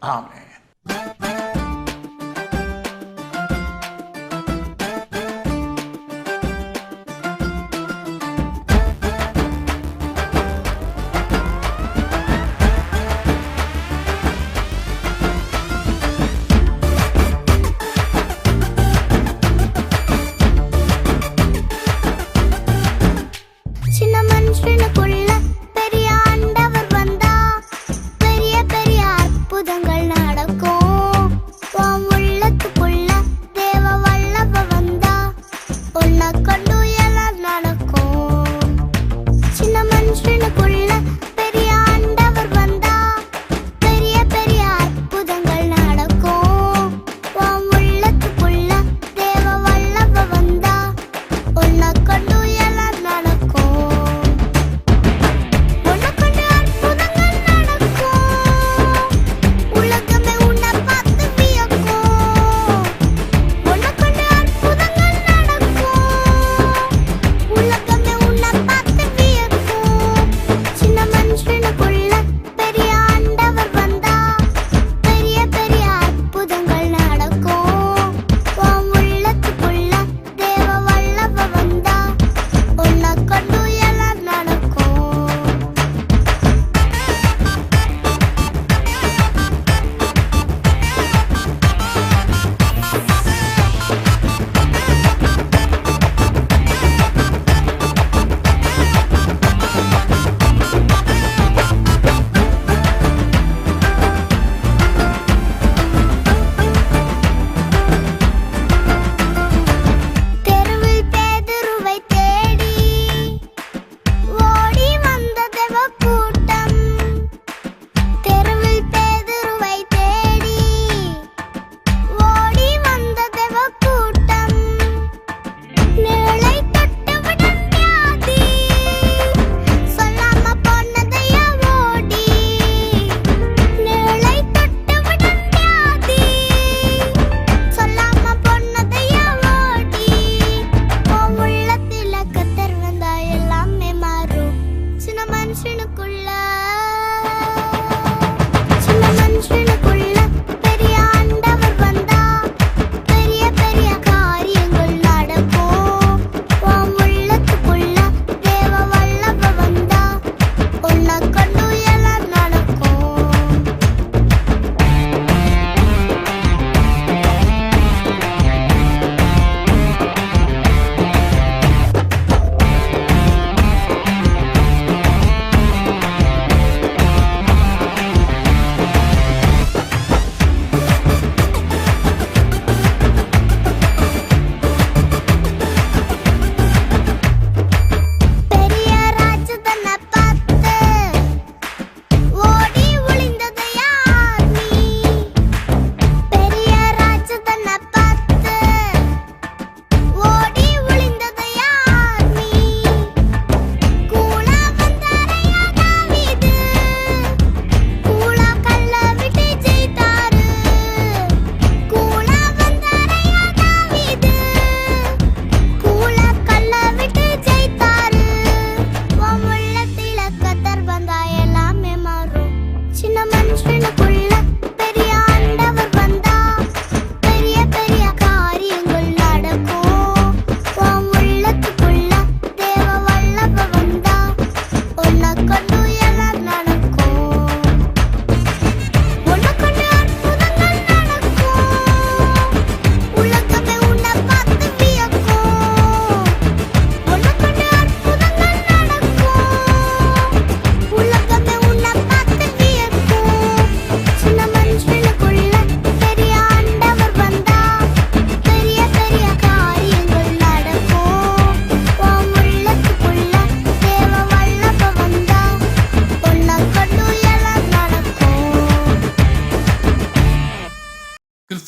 Amen. மனுஷனுக்குள்ள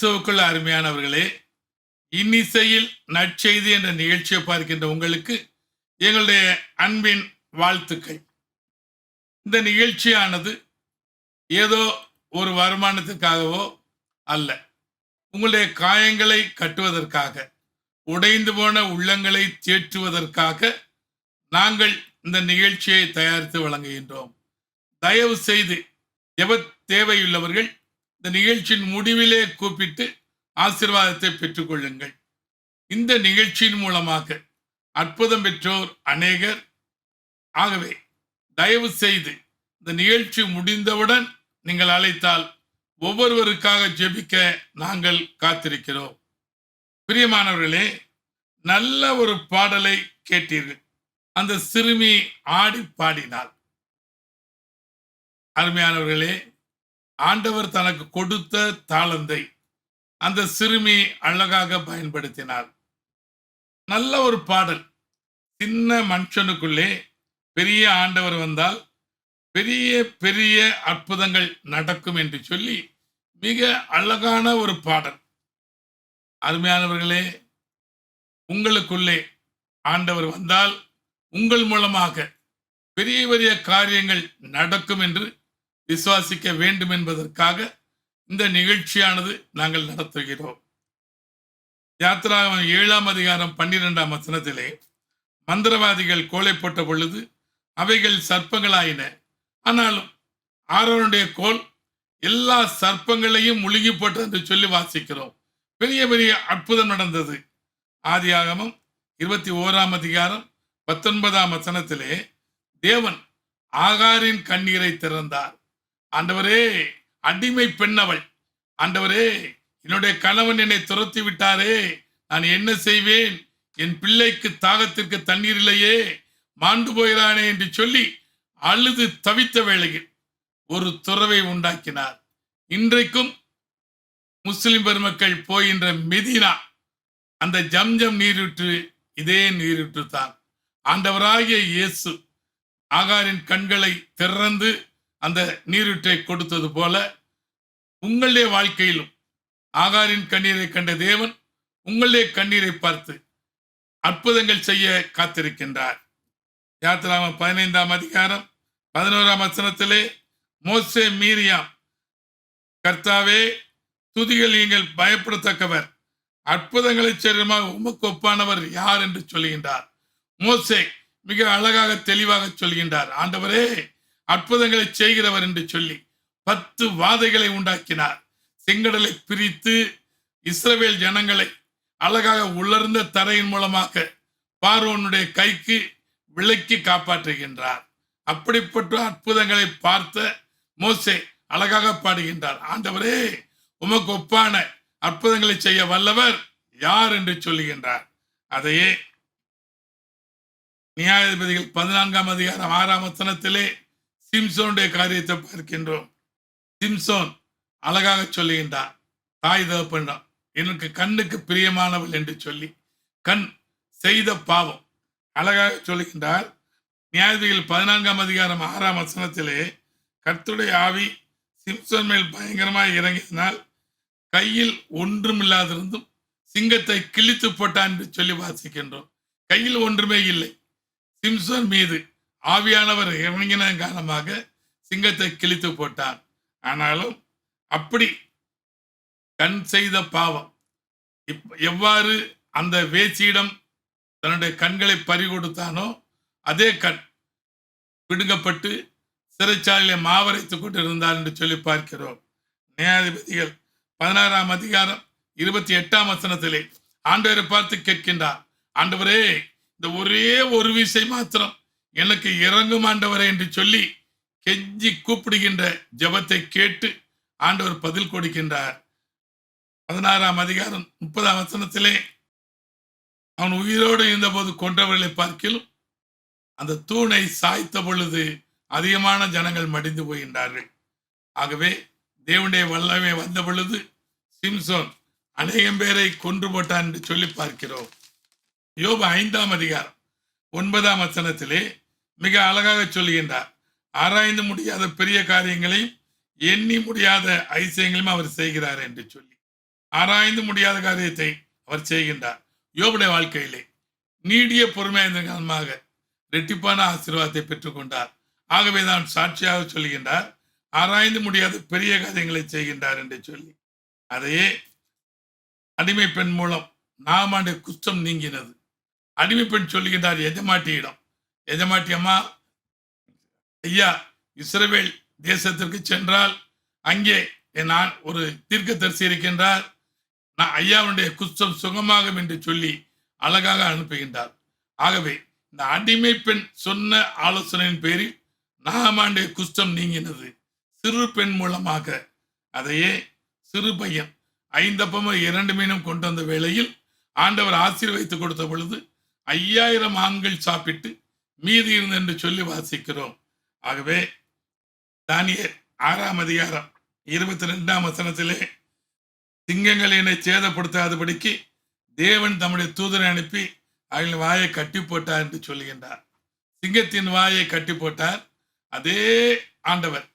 கிறிஸ்தவுக்குள் அருமையானவர்களே இன்னிசையில் நற்செய்தி என்ற நிகழ்ச்சியை பார்க்கின்ற உங்களுக்கு எங்களுடைய அன்பின் வாழ்த்துக்கள். இந்த நிகழ்ச்சியானது ஏதோ ஒரு வருமானத்துக்காகவோ அல்ல. உங்களுடைய காயங்களை கட்டுவதற்காக உடைந்து போன உள்ளங்களை தேற்றுவதற்காக நாங்கள் இந்த நிகழ்ச்சியை தயாரித்து வழங்குகின்றோம். தயவு செய்து எவ தேவையுள்ளவர்கள் இந்த நிகழ்ச்சியின் முடிவிலே கூப்பிட்டு ஆசீர்வாதத்தை பெற்றுக்கொள்ளுங்கள். இந்த நிகழ்ச்சியின் மூலமாக அற்புதம் பெற்றோர் அநேகர். ஆகவே தயவு செய்து இந்த நிகழ்ச்சி முடிந்தவுடன் நீங்கள் அழைத்தால் ஒவ்வொருவருக்காக ஜெபிக்க நாங்கள் காத்திருக்கிறோம். பிரியமானவர்களே நல்ல ஒரு பாடலை கேட்டீர்கள். அந்த சிறுமி ஆடி பாடினாள். அருமையானவர்களே ஆண்டவர் தனக்கு கொடுத்த தாளந்தை அந்த சிறுமி அழகாக பயன்படுத்தினார். நல்ல ஒரு பாடல். சின்ன மனுஷனுக்குள்ளே பெரிய ஆண்டவர் வந்தால் பெரிய பெரிய அற்புதங்கள் நடக்கும் என்று சொல்லி மிக அழகான ஒரு பாடல். அருமையானவர்களே உங்களுக்குள்ளே ஆண்டவர் வந்தால் உங்கள் மூலமாக பெரிய பெரிய காரியங்கள் நடக்கும் என்று விசுவாசிக்க வேண்டும் என்பதற்காக இந்த நிகழ்ச்சியானது நாங்கள் நடத்துகிறோம். யாத்திராவின் ஏழாம் அதிகாரம் பன்னிரெண்டாம் வசனத்திலே மந்திரவாதிகள் கோலை போட்ட பொழுது அவைகள் சர்ப்பங்களாயின. ஆனாலும் ஆரோனுடைய கோல் எல்லா சர்ப்பங்களையும் முழுகி போட்டது என்று சொல்லி வாசிக்கிறோம். பெரிய பெரிய அற்புதம் நடந்தது. ஆதியாகமம் இருபத்தி ஓராம் அதிகாரம் பத்தொன்பதாம் வசனத்திலே தேவன் ஆகாரின் கண்ணீரை திறந்தார். ஆண்டவரே அடிமை பெண்ணவள். ஆண்டவரே என்னுடைய கணவன் என்னை துரத்தி விட்டாரே. நான் என்ன செய்வேன்? என் பிள்ளைக்கு தாகத்திற்கு தண்ணீர் இல்லையே. மாண்டு போகிறானே என்று சொல்லி அழுது தவித்த வேளையில் ஒரு துறவை உண்டாக்கினார். இன்றைக்கும் முஸ்லிம் பெருமக்கள் போகின்ற மெதினா அந்த ஜம்ஜம் நீரூற்று இதே நீரூற்று தான் ஆண்டவராகிய இயேசு ஆகாரின் கண்களை திறந்து அந்த நீரூற்றை கொடுத்தது போல உங்களுடைய வாழ்க்கையிலும் ஆகாரின் கண்ணீரை கண்ட தேவன் உங்களுடைய கண்ணீரை பார்த்து அற்புதங்கள் செய்ய காத்திருக்கின்றார். யாத்திராம பதினைந்தாம் அதிகாரம் பதினோராம் வசனத்திலே மோசே மீரியாம் கர்த்தாவே துதிகள் நீங்கள் பயப்படத்தக்கவர். அற்புதங்களை சரீரமாக உமக்கு ஒப்பானவர் யார்? என்று சொல்கின்றார் மோசே மிக அழகாக தெளிவாக சொல்கின்றார். ஆண்டவரே அற்புதங்களை செய்கிறவர் என்று சொல்லி பத்து வாதைகளை உண்டாக்கினார். செங்கடலை பிரித்து இஸ்ரவேல் ஜனங்களை அழகாக உலர்ந்த தரையின் மூலமாக பார்வோனுடைய கைக்கு விலக்கி காப்பாற்றுகின்றார். அப்படிப்பட்ட அற்புதங்களை பார்த்த மோசே அழகாக பாடுகின்றார். ஆண்டவரே உமக்கு ஒப்பான அற்புதங்களை செய்ய வல்லவர் யார் என்று சொல்லுகின்றார். அதையே நியாயாதிபதிகள் பதினான்காம் அதிகாரம் ஆறாம் வசனத்திலே சிம்சோனுடைய காரியத்தை பார்க்கின்றோம். சிம்சோன் அழகாக சொல்லுகின்றார் தாய் தகப்பன்றான் எனக்கு கண்ணுக்கு பிரியமானவள் என்று சொல்லி கண் செய்த பாவம். அழகாக சொல்லுகின்றார் நியாயதிகள் பதினான்காம் அதிகாரம் ஆறாம் வசனத்திலே கர்த்துடைய ஆவி சிம்சோன் மேல் பயங்கரமாக இறங்கினால் கையில் ஒன்றும் இல்லாதிருந்தும் சிங்கத்தை கிழித்து போட்டான் என்று சொல்லி வாசிக்கின்றோம். கையில் ஒன்றுமே இல்லை. சிம்சோன் மீது ஆவியானவர் இறங்கின காரணமாக சிங்கத்தை கிழித்து போட்டார். ஆனாலும் அப்படி கண் செய்த பாவம். இப்- எவ்வாறு அந்த வேச்சியிடம் தன்னுடைய கண்களை பறி கொடுத்தானோ அதே கண் பிடுங்கப்பட்டு சிறைச்சாலையிலே மாவரைத்துக் கொண்டிருந்தார் என்று சொல்லி பார்க்கிறோம். நியாயாதிபதிகள் பதினாறாம் அதிகாரம் இருபத்தி எட்டாம் வசனத்திலே ஆண்டவரை பார்த்து கேட்கின்றார். ஆண்டவரே இந்த ஒரே ஒரு விசை மாத்திரம் எனக்கு இறங்கும் ஆண்டவரே என்று சொல்லி கெஞ்சி கூப்பிடுகின்ற ஜெபத்தை கேட்டு ஆண்டவர் பதில் கொடுக்கின்றார். பதினாறாம் அதிகாரம் முப்பதாம் வசனத்திலே அவன் உயிரோடு இருந்தபோது கொன்றவர்களை பார்க்கிலும் அந்த தூணை சாய்த்த பொழுது அதிகமான ஜனங்கள் மடிந்து போகின்றார்கள். ஆகவே தேவனுடைய வல்லமை வந்த பொழுது சிம்சோன் அநேகம் பேரை கொன்று போட்டான் என்று சொல்லி பார்க்கிறோம். யோபு ஐந்தாம் அதிகாரம் ஒன்பதாம் வசனத்திலே மிக அழகாக சொல்கின்றார் ஆராய்ந்து முடியாத பெரிய காரியங்களையும் எண்ணி முடியாத ஐசியங்களையும் அவர் செய்கிறார் என்று சொல்லி. ஆராய்ந்து முடியாத காரியத்தை அவர் செய்கின்றார். யோபுடைய வாழ்க்கையிலே நீடிய பொறுமையாக காரணமாக ரெட்டிப்பான ஆசீர்வாதத்தை பெற்றுக்கொண்டார் ஆகவே தான் சாட்சியாக சொல்கின்றார் ஆராய்ந்து முடியாத பெரிய காரியங்களை செய்கின்றார் என்று சொல்லி. அதையே அடிமை பெண் மூலம் நாமாண்டிய குஷ்டம் நீங்கினது. அடிமை பெண் சொல்லுகின்றார் எஜமாட்டியிடம் எஜமாட்டி அம்மா ஐயா இஸ்ரேல் தேசத்திற்கு சென்றால் அங்கே நான் ஒரு தீர்க்க தரிசி இருக்கின்றார். நான் ஐயாவுடைய குஷ்டம் சுகமாகும் என்று சொல்லி அழகாக அனுப்புகின்றார். ஆகவே இந்த அடிமை பெண் சொன்ன ஆலோசனையின் பேரில் நாமாண்டிய குஷ்டம் நீங்கினது. சிறு பெண் மூலமாக. அதையே சிறு பையன் ஐந்தப்பமும் இரண்டு மீனும் கொண்டு வந்த வேளையில் ஆண்டவர் ஆசீர்வதித்து கொடுத்த பொழுது ஐயாயிரம் ஆண்கள் சாப்பிட்டு மீதி இருந்து என்று சொல்லி வாசிக்கிறோம். ஆகவே தானியர் ஆறாம் அதிகாரம் இருபத்தி ரெண்டாம் வசனத்திலே சிங்கங்கள் என்னை சேதப்படுத்தாதபடிக்கு தேவன் தம்முடைய தூதரை அனுப்பி அவர்கள் வாயை கட்டி போட்டார் என்று சொல்லுகின்றார். சிங்கத்தின் வாயை கட்டி போட்டார். அதே ஆண்டவர்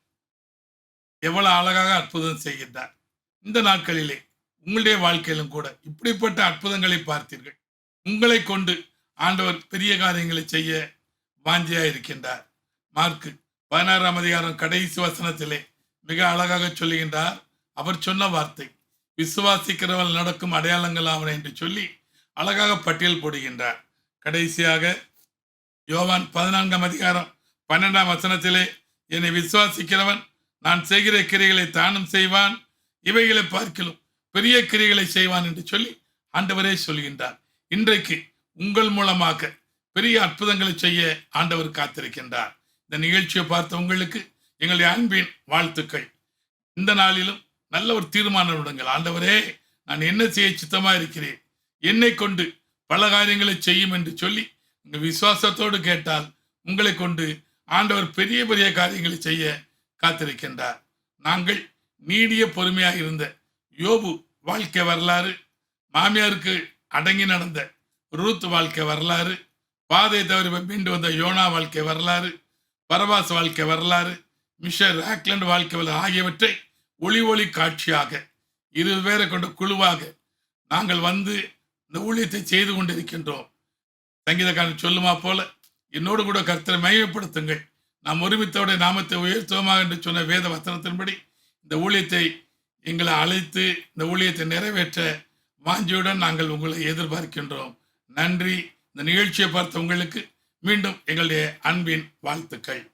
எவ்வளவு அழகாக அற்புதம் செய்கின்றார். இந்த நாட்களிலே உங்களுடைய வாழ்க்கையிலும் கூட இப்படிப்பட்ட அற்புதங்களை பார்த்தீர்கள். உங்களை கொண்டு ஆண்டவர் பெரிய காரியங்களை செய்ய வாஞ்சியா இருக்கின்றார். மார்க்கு பதினாறாம் அதிகாரம் கடைசி வசனத்திலே மிக அழகாக சொல்லுகின்றார். அவர் சொன்ன வார்த்தை விசுவாசிக்கிறவள் நடக்கும் அடையாளங்கள் ஆவன என்று சொல்லி அழகாக பட்டியல் போடுகின்றார். கடைசியாக யோவான் பதினான்காம் அதிகாரம் பன்னெண்டாம் வசனத்திலே என்னை விசுவாசிக்கிறவன் நான் செய்கிற கிரைகளை தானும் செய்வான் இவைகளை பார்க்கலும் பெரிய கிரைகளை செய்வான் என்று சொல்லி ஆண்டவரே சொல்கின்றார். இன்றைக்கு உங்கள் மூலமாக பெரிய அற்புதங்களை செய்ய ஆண்டவர் காத்திருக்கின்றார். இந்த நிகழ்ச்சியை பார்த்த உங்களுக்கு எங்களுடைய அன்பின் வாழ்த்துக்கள். இந்த நாளிலும் நல்ல ஒரு தீர்மானம் விடுங்கள் ஆண்டவரே நான் என்ன செய்ய சித்தமா இருக்கிறேன்? என்னை கொண்டு பல காரியங்களை செய்யும் என்று சொல்லி உங்கள் விசுவாசத்தோடு கேட்டால் உங்களை கொண்டு ஆண்டவர் பெரிய பெரிய காரியங்களை செய்ய காத்திருக்கின்றார். நாங்கள் நீடிய பொறுமையாக இருந்த யோபு வாழ்க்கை வரலாறு மாமியாருக்கு அடங்கி நடந்த ரூத் வாழ்க்கை வரலாறு பாதை தவறி மீண்டு வந்த யோனா வாழ்க்கை வரலாறு பரவாஸ் வாழ்க்கை வரலாறு மிஷர் ராக்லண்ட் வாழ்க்கை வரலாறு ஆகியவற்றை ஒளி ஒளி காட்சியாக இருபது பேரை கொண்ட குழுவாக நாங்கள் வந்து இந்த ஊழியத்தை செய்து கொண்டிருக்கின்றோம். சங்கீதக்காரன் சொல்லுமா போல என்னோடு கூட கர்த்தரை மையப்படுத்துங்கள் நாம் ஒருமித்தோடைய நாமத்தை உயர்த்துவோமாக என்று சொன்ன வேத வசனத்தின்படி இந்த ஊழியத்தை எங்களை அழைத்து இந்த ஊழியத்தை நிறைவேற்ற வாஞ்சியுடன் நாங்கள் உங்களை எதிர்பார்க்கின்றோம். நன்றி. இந்த நிகழ்ச்சியை பார்த்த உங்களுக்கு மீண்டும் எங்களுடைய அன்பின் வாழ்த்துக்கள்.